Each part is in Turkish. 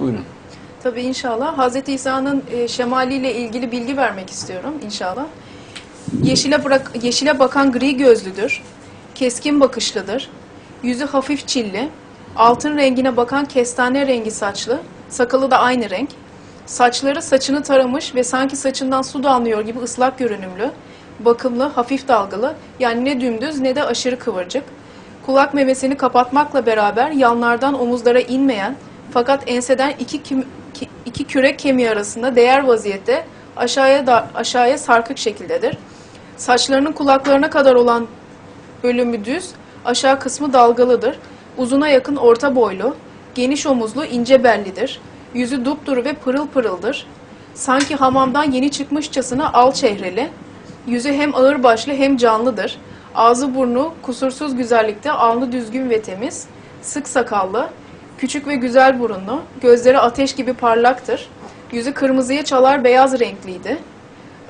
Buyurun. Tabii inşallah. Hazreti İsa'nın e, şemaliyle ilgili bilgi vermek istiyorum inşallah. Yeşile, bırak, yeşile bakan gri gözlüdür. Keskin bakışlıdır. Yüzü hafif çilli. Altın rengine bakan kestane rengi saçlı. Sakalı da aynı renk. Saçları saçını taramış ve sanki saçından su damlıyor gibi ıslak görünümlü. Bakımlı, hafif dalgalı. Yani ne dümdüz ne de aşırı kıvırcık. Kulak memesini kapatmakla beraber yanlardan omuzlara inmeyen fakat enseden iki, kim- ki- iki kürek kemiği arasında değer vaziyette aşağıya da, aşağıya sarkık şekildedir. Saçlarının kulaklarına kadar olan bölümü düz, aşağı kısmı dalgalıdır. Uzuna yakın orta boylu, geniş omuzlu, ince bellidir. Yüzü dupduru ve pırıl pırıldır. Sanki hamamdan yeni çıkmışçasına al çehreli. Yüzü hem ağır başlı hem canlıdır. Ağzı burnu kusursuz güzellikte, alnı düzgün ve temiz. Sık sakallı, küçük ve güzel burunlu, gözleri ateş gibi parlaktır. Yüzü kırmızıya çalar beyaz renkliydi.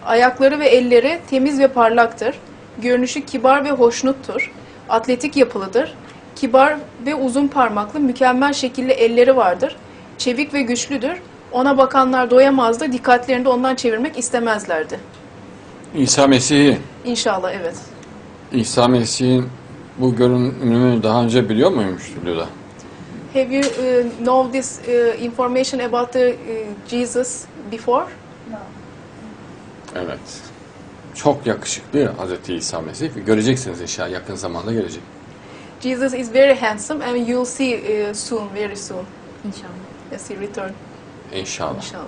Ayakları ve elleri temiz ve parlaktır. Görünüşü kibar ve hoşnuttur. Atletik yapılıdır. Kibar ve uzun parmaklı, mükemmel şekilli elleri vardır. Çevik ve güçlüdür. Ona bakanlar doyamazdı, dikkatlerini de ondan çevirmek istemezlerdi. İsa Mesih'i, İnşallah evet. İsa Mesih'in bu görünümünü daha önce biliyor muymuş Lüda? Have you uh, know this uh, information about the uh, Jesus before? Evet. Çok yakışıklı Hazreti İsa Mesih. Göreceksiniz inşallah yakın zamanda gelecek. Jesus is very handsome and you'll see uh, soon, very soon, İnşallah. as he return. İnşallah. İnşallah.